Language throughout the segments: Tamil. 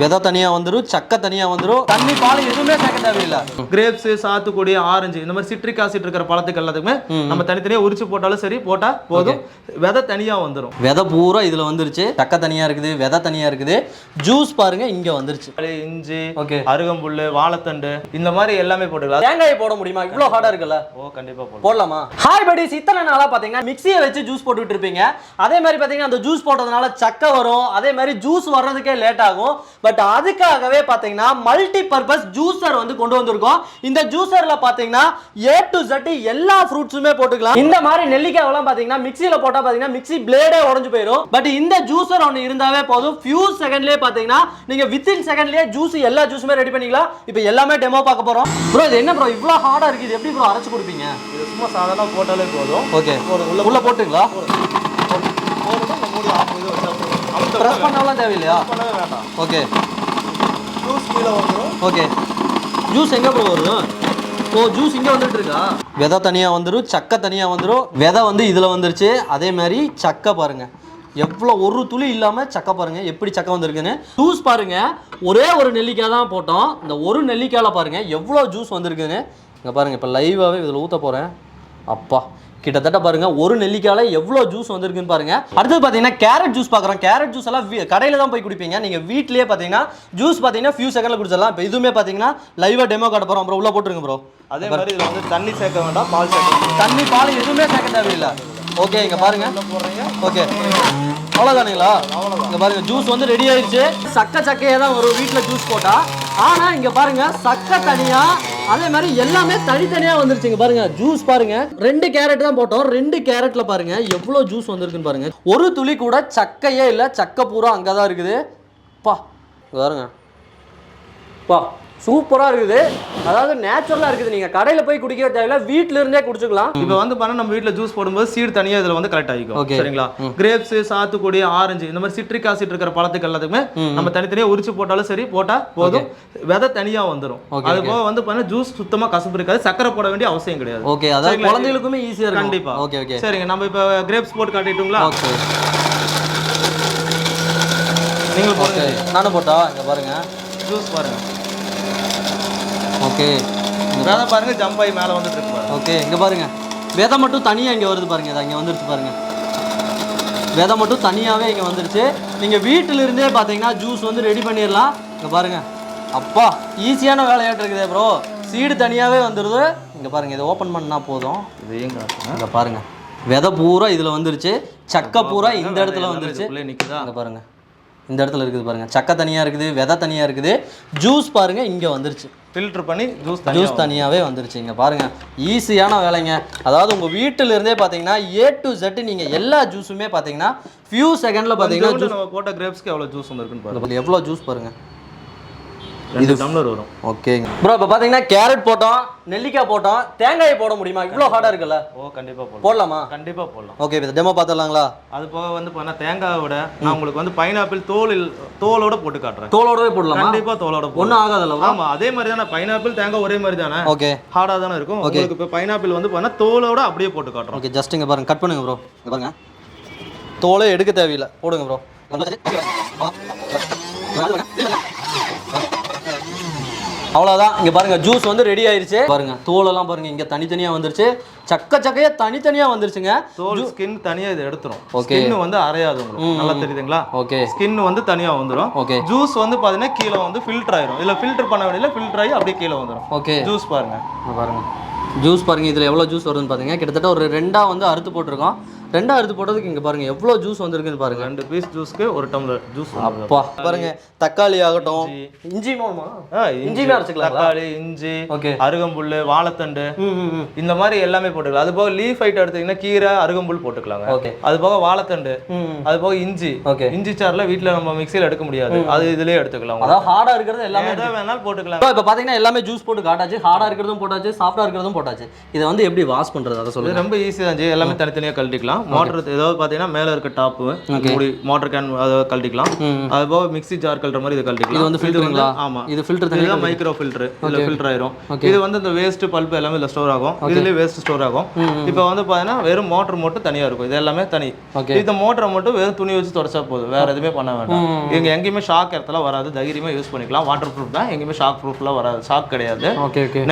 விதை தனியா வந்துரும் சக்கை தனியா வந்துரும். தண்ணி பால் எதுவுமே சேர்க்க தேவையில்லை. கிரேப்ஸ் சாத்துக்குடி ஆரஞ்சு இந்த மாதிரி சிட்ரிக் ஆசிட் இருக்கிற பழத்துக்கு எல்லாத்துக்குமே நம்ம தனித்தனியா உரிச்சு போட்டாலும் சரி போட்டா போதும். விதை தனியா வந்துரும். விதை பூரா இதுல வந்துருச்சு. சக்கை தனியா இருக்குது விதை தனியா இருக்குது. ஜூஸ் பாருங்க இங்க வந்துருச்சு. இஞ்சி ஓகே. அருகம்புல்லு வாழைத்தண்டு இந்த மாதிரி எல்லாமே போட்டுக்கலாம். தேங்காய் போட முடியுமா? இவ்வளோ ஹார்டா இருக்குல்ல. ஓ கண்டிப்பா போடலாம். ஹாய் படிஸ் இத்தனை நாளா பாத்தீங்கன்னா மிக்ஸியை வச்சு ஜூஸ் போட்டுட்டு இருப்பீங்க. அதே மாதிரி பாத்தீங்கன்னா அந்த ஜூஸ் போட்டதுனால சக்கை வரும். அதே மாதிரி ஜூஸ் வர்றதுக்கே லேட் ஆகும். பட் அதுக்காகவே பாத்தீங்கன்னா மல்டி பர்பஸ் ஜூசர் வந்து கொண்டு வந்திருக்கோம். இந்த ஜூசர்ல பாத்தீங்கன்னா ஏ டு Z எல்லா ஃப்ரூட்ஸுமே போட்டுக்கலாம். இந்த மாதிரி நெல்லிக்காயெல்லாம் பாத்தீங்கன்னா மிக்ஸில போட்டா பாத்தீங்கன்னா மிக்ஸி பிளேடே உடைஞ்சு போயிடும் பட் இந்த ஜூசர் ஒன்று இருந்தாவே போதும். ஃபியூ செகண்ட்லயே பாத்தீங்கன்னா நீங்க வித்தின் செகண்ட்லயே ஜூஸ் எல்லா ஜூஸுமே ரெடி பண்ணிக்கலாம். இப்போ எல்லாமே டெமோ பார்க்க போறோம். ப்ரோ இது என்ன ப்ரோ இவ்வளோ ஹார்டா இருக்கு. இது எப்படி ப்ரோ அரைச்சு கொடுப்பீங்க? சும்மா சாதாரண போட்டாலே போதும். ஓகே உள்ள போட்டுங்களா போட்டுட்டு இந்த மூடி ஆஃப் இது வச்சா போதும் அமுத்த ப்ரெஸ் பண்ணலாம் தேவையில்லையா? பண்ணவே வேண்டாம். ஓகே. ஜூஸ் கீழே ஓகே. ஜூஸ் எங்க ப்ரோ வருது ஓ ஜூஸ் இங்க வந்துட்டு இருக்கா? விதை தனியா வந்துரும் சக்கை தனியா வந்துரும். விதை வந்து இதுல வந்துருச்சு. அதே மாதிரி சக்கை பாருங்க. எவ்வளோ ஒரு துளி இல்லாம சக்கை பாருங்க. எப்படி சக்கை வந்திருக்குன்னு. ஜூஸ் பாருங்க. ஒரே ஒரு நெல்லிக்காய் தான் போட்டோம். இந்த ஒரு நெல்லிக்காயில பாருங்க எவ்வளோ ஜூஸ் வந்திருக்குன்னு. இங்க பாருங்க இப்போ லைவாவே இதில் ஊத்த போறேன். அப்பா. கிட்டத்தட்ட பாருங்க ஒரு நெல்லிக்காயில எவ்வளோ ஜூஸ் வந்திருக்குன்னு பாருங்க. அடுத்தது பார்த்தீங்கன்னா கேரட் ஜூஸ் பார்க்குறோம். கேரட் ஜூஸ் எல்லாம் கடையில தான் போய் குடிப்பீங்க. நீங்க வீட்லயே பார்த்தீங்கன்னா ஜூஸ் பார்த்தீங்கன்னா ஃபியூ செகண்ட்ல குடிச்சிடலாம். இப்போ இதுவுமே பார்த்தீங்கன்னா லைவா டெமோ காட்ட போறோம் ப்ரோ உள்ள போட்டுருங்க ப்ரோ அதே மாதிரி இதுல வந்து தண்ணி சேர்க்க வேண்டாம் பால் சேர்க்க தண்ணி பால் எதுவுமே சேர்க்க தேவையில்லை. ஓகே இங்க பாருங்க. ஓகே அவ்வளோதானுங்களா இங்க பாருங்க ஜூஸ் வந்து ரெடி ஆயிடுச்சு. சக்கை சக்கையே தான் வரும் வீட்டில் ஜூஸ் போட்டா. ஆனா இங்க பாருங்க சக்கை தனியா அதே மாதிரி எல்லாமே தனித்தனியா வந்துருச்சுங்க. பாருங்க ஜூஸ் பாருங்க. ரெண்டு கேரட் தான் போட்டோம். ரெண்டு கேரட்ல பாருங்க எவ்வளவு ஜூஸ் வந்திருக்குன்னு பாருங்க. ஒரு துளி கூட சக்கையே இல்லை சக்கை பூரா அங்கதான் இருக்குது. பா பாருங்க. பா சூப்பரா இருக்குது. அதாவது நேச்சுரலா இருக்குது. நீங்க கடையில போய் குடிக்க தேவையில்ல வீட்ல இருந்தே குடிச்சுக்கலாம். இப்போ வந்து பண்ண நம்ம வீட்ல ஜூஸ் போடும்போது சீடு தனியா இதுல வந்து கரெக்ட் ஆகிக்கும். சரிங்களா? கிரேப்ஸ் சாத்துக்குடி ஆரஞ்சு இந்த மாதிரி சிட்ரிக் ஆசிட் இருக்கிற பழத்துக்கு எல்லாத்துக்குமே நம்ம தனித்தனியா உரிச்சு போட்டாலும் சரி போட்டா போதும். விதை தனியா வந்துரும். Okay, அது போக வந்து பண்ண ஜூஸ் சுத்தமா கசப்பு இருக்காது. சக்கரை போட வேண்டிய அவசியம் கிடையாது. ஓகே அதாவது? குழந்தைகளுக்குமே ஈஸியா இருக்கும். கண்டிப்பா. ஓகே ஓகே சரிங்க நம்ம இப்போ கிரேப்ஸ் போட்டு காட்டிட்டுங்களா? ஓகே நீங்க ஓகே போடுங்க நானும் போட்டா இங்க பாருங்க. ஜூஸ் பாருங்க. ஓகே விதை பாருங்க ஜம்ப் ஆகி மேல வந்துட்டு இருக்கு ஓகே இங்க பாருங்க. விதை மட்டும் தனியா இங்க வருது பாருங்க. இதா இங்க வந்துருச்சு பாருங்க. விதை மட்டும் தனியாவே இங்க வந்துருச்சு. நீங்க வீட்டில இருந்தே பாத்தீங்கன்னா ஜூஸ் வந்து ரெடி பண்ணிடலாம் இங்க பாருங்க. அப்பா ஈஸியான வேலையாட்டு இருக்குது ப்ரோ சீடு தனியாவே வந்துருது. இங்க பாருங்க இதை ஓபன் பண்ணா போதும். இதையும் இங்க பாருங்க. விதை பூரா இதுல வந்துருச்சு. சக்கை பூரா இந்த இடத்துல வந்துருச்சு. நிக்குதா? அங்க பாருங்க. இந்த இடத்துல இருக்குது பாருங்க. சக்கை தனியா இருக்குது விதை தனியா இருக்குது. ஜூஸ் பாருங்க இங்க வந்துருச்சு. ஃபில்டர் பண்ணி ஜூஸ் ஜூஸ் தனியாவே வந்துருச்சு இங்க பாருங்க ஈஸியான வேலைங்க. அதாவது உங்க வீட்டில இருந்தே பாத்தீங்கன்னா ஏ டு Z நீங்க எல்லா ஜூஸுமே பாத்தீங்கன்னா ஃபியூ செகண்ட்ல பாத்தீங்கன்னா கொஞ்சோண்டு நம்ம போட்ட கிரேப்ஸ்க்கு எவ்வளவு ஜூஸ் வந்திருக்குன்னு பாருங்க. ஜூஸ் எவ்வளவு ஜூஸ் பாருங்க. ரெண்டு டம்ளர் வரும். ஓகேங்க ப்ரோ இப்போ பாத்தீங்கன்னா கேரட் போட்டோம் நெல்லிக்காய் போட்டோம் தேங்காய் போட முடியுமா? இவ்வளோ ஹார்டா இருக்குல்ல. ஓ கண்டிப்பா போடலாம். போடலாமா? கண்டிப்பா போடலாம். ஓகே இப்போ டெமோ பார்த்துடலாங்களா அது போக வந்து பண்ண தேங்காயை விட நான் உங்களுக்கு வந்து பைனாப்பிள் தோல் இல்- தோலோட போட்டு காட்டுறேன். தோலோடவே போடலாமா? கண்டிப்பா தோலோட. ஒன்றும் ஆகாதுல்ல ஆமா அதே மாதிரி தானே. பைனாப்பிள் தேங்காய் ஒரே மாதிரி தானே? ஓகே ஹார்டா தானே இருக்கும். உங்களுக்கு இப்போ பைனாப்பிள் வந்து பண்ணா தோலோட அப்படியே போட்டு காட்டுறோம். ஓகே ஜஸ்ட் இங்க பாருங்க. கட் பண்ணுங்க ப்ரோ இங்க பாருங்க. தோலே எடுக்க தேவையில்லை. போடுங்க ப்ரோ அவ்வளோதான் இங்க பாருங்க ஜூஸ் வந்து ரெடி ஆயிருச்சு. பாருங்க தோலெல்லாம் பாருங்க இங்க தனித்தனியா வந்துருச்சு. சக்க சக்கையா தனித்தனியா வந்துருச்சுங்க. தோல் ஸ்கின் தனியா இது எடுத்துரும். ஸ்கின் வந்து அரையாது உங்களுக்கு. நல்லா தெரியுதுங்களா? ஓகே ஸ்கின் வந்து தனியா வந்துரும். ஓகே ஜூஸ் வந்து பாத்தீங்கன்னா கீழே வந்து ஃபில்டர் ஆயிரும். இல்ல ஃபில்டர் பண்ண வேண்டியல ஃபில்டர் ஆகி அப்படியே கீழே வந்துரும். ஓகே ஜூஸ் பாருங்க. இங்க பாருங்க. ஜூஸ் பாருங்க இதுல எவ்வளவு ஜூஸ் வருதுன்னு பாருங்க கிட்டத்தட்ட ஒரு ரெண்டா வந்து அறுத்து போட்டிருக்கோம். ரெண்டா அறுத்து போட்டதுக்கு இங்க பாருங்க எவ்வளவு ஜூஸ் வந்திருக்குன்னு பாருங்க. ரெண்டு பீஸ் ஜூஸ்க்கு ஒரு டம்ளர் ஜூஸ் அப்பா பாருங்க தக்காளி ஆகட்டும். இஞ்சி. மாமா இஞ்சியுமே அரைச்சுக்கலாங்களா? தக்காளி இஞ்சி ஓகே. அருகம்புல்லு வாழைத்தண்டு. இந்த மாதிரி எல்லாமே போட்டுக்கலாம். அது போக லீஃப் ஐட்டம் எடுத்தீங்கன்னா கீரை அருகம்புல் போட்டுக்கலாங்க. ஓகே. அது போக வாழைத்தண்டு. அது போக இஞ்சி. ஓகே. இஞ்சி சாறுல வீட்ல நம்ம மிக்ஸில எடுக்க முடியாது. அது இதுலயே எடுத்துக்கலாம். அதாவது ஹார்டா இருக்கிறது எல்லாமே வேணாலும் போட்டுக்கலாம். இப்போ பாத்தீங்கன்னா எல்லாமே ஜூஸ் போட்டு காட்டாச்சு. ஹார்டா இருக்கிறதும் போட்டாச்சு சாஃப்டா இருக்கிறதும் போட்டாச்சு. இதை வந்து எப்படி வாஷ் பண்றது? அதை இது சொல்லுங்க. ரொம்ப ஈஸி தான் எல்லாமே தனித்தனியா கழட்டிக்கலாம். கழட்டிக்கலாம் மோட்டர் ஏதாவது பார்த்தீங்கன்னா மேலே இருக்க டாப்பு மூடி மோட்டர் கேன் அதை கழட்டிக்கலாம். அது போக மிக்ஸி ஜார் கழட்டுற மாதிரி இதை கழட்டிக்கலாம். இது வந்து ஃபில்டருங்களா ஆமா. இது ஃபில்டர் தனி இதுதான் மைக்ரோ ஃபில்டர் இதுல ஃபில்டர் ஆயிரும். இது வந்து இந்த வேஸ்ட் பல்ப் எல்லாமே இதுல ஸ்டோர் ஆகும். இதுலயே வேஸ்ட் ஸ்டோர் ஆகும். இப்போ வந்து பாத்தீங்கன்னா வெறும் மோட்டர் மட்டும் தனியா இருக்கும். இது எல்லாமே தனி. இந்த மோட்டரை மட்டும் வெறும் துணி வச்சு தொடச்சா போதும். வேற எதுவுமே பண்ண வேண்டாம். இங்க எங்கேயுமே ஷாக் இடத்துல வராது. தைரியமா யூஸ் பண்ணிக்கலாம். வாட்டர் ப்ரூஃப் தான். எங்கேயுமே ஷாக் ப்ரூஃப்லாம் வராது. ஷாக் கிடையாது.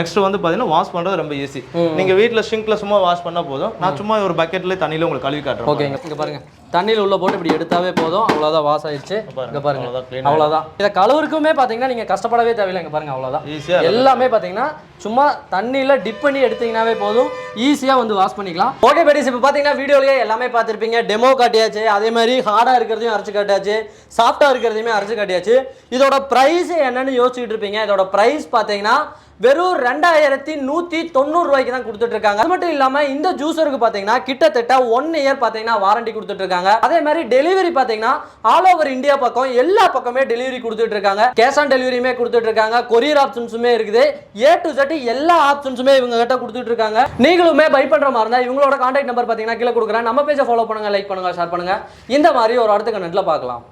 நெக்ஸ்ட் வந்து பாத்தீங்கன்னா வாஷ் பண்றது ரொம்ப ஈஸி நீங்க வீட்ல சிங்க்ல சும்மா வாஷ் பண்ணா போதும். நான் சும்மா ஒரு பக்கெட்ல தண்ணியில உங்களுக்கு கழுவி காட்டுறேன் ஓகே இங்க பாருங்க. தண்ணியில் உள்ள போட்டு இப்படி எடுத்தாவே போதும். அவ்வளோதான் வாஷ் ஆயிடுச்சு இங்க பாருங்க. அவ்வளோதான் இதை கழுவுறதுக்குமே பார்த்தீங்கன்னா நீங்க கஷ்டப்படவே தேவையில்லை. இங்க பாருங்க அவ்வளோதான் எல்லாமே பார்த்தீங்கன்னா சும்மா தண்ணியில் டிப் பண்ணி எடுத்தீங்கன்னாவே போதும். ஈஸியாக வந்து வாஷ் பண்ணிக்கலாம். ஓகே பேடிஸ் இப்போ பார்த்தீங்கன்னா வீடியோலயே எல்லாமே பார்த்துருப்பீங்க டெமோ காட்டியாச்சு. அதே மாதிரி ஹார்டாக இருக்கிறதையும் அரைச்சு காட்டியாச்சு. சாஃப்டாக இருக்கிறதையுமே அரைச்சு காட்டியாச்சு. இதோட ப்ரைஸ் என்னன்னு யோசிச்சுட்டு இருப்பீங்க. இதோட ப்ரைஸ் பார்த்தீங்கன்னா வெறும் ரெண்டாயிரத்தி நூற்றி தொண்ணூறு ரூபாய்க்கு தான் கொடுத்துட்டு இருக்காங்க அது மட்டும் இல்லாமல் இந்த ஜூஸருக்கு பார்த்தீங்கன்னா கிட்டத்தட்ட ஒன் இயர் பார்த்தீங்கன்னா வாரண்டி கொடுத்துட்டு இருக்காங்க அதே மாதிரி டெலிவரி பார்த்தீங்கன்னா ஆல் ஓவர் இந்தியா பக்கம் எல்லா பக்கமே டெலிவரி கொடுத்துட்டு இருக்காங்க கேஷ் ஆன் டெலிவரியுமே கொடுத்துட்டு இருக்காங்க கொரியர் ஆப்ஷன்ஸுமே இருக்குது. ஏ டு Z எல்லா ஆப்ஷன்ஸுமே இவங்க கிட்ட கொடுத்துட்டு இருக்காங்க நீங்களுமே பை பண்ற மாதிரி இருந்தா இவங்களோட கான்டாக்ட் நம்பர் பார்த்தீங்கன்னா கீழே கொடுக்குறேன். நம்ம பேஜை ஃபாலோ பண்ணுங்க லைக் பண்ணுங்க ஷேர் பண்ணுங்க. இந்த மாதிரி ஒரு அடுத்த கண்டென்ட்ல பார்க்கலாம்.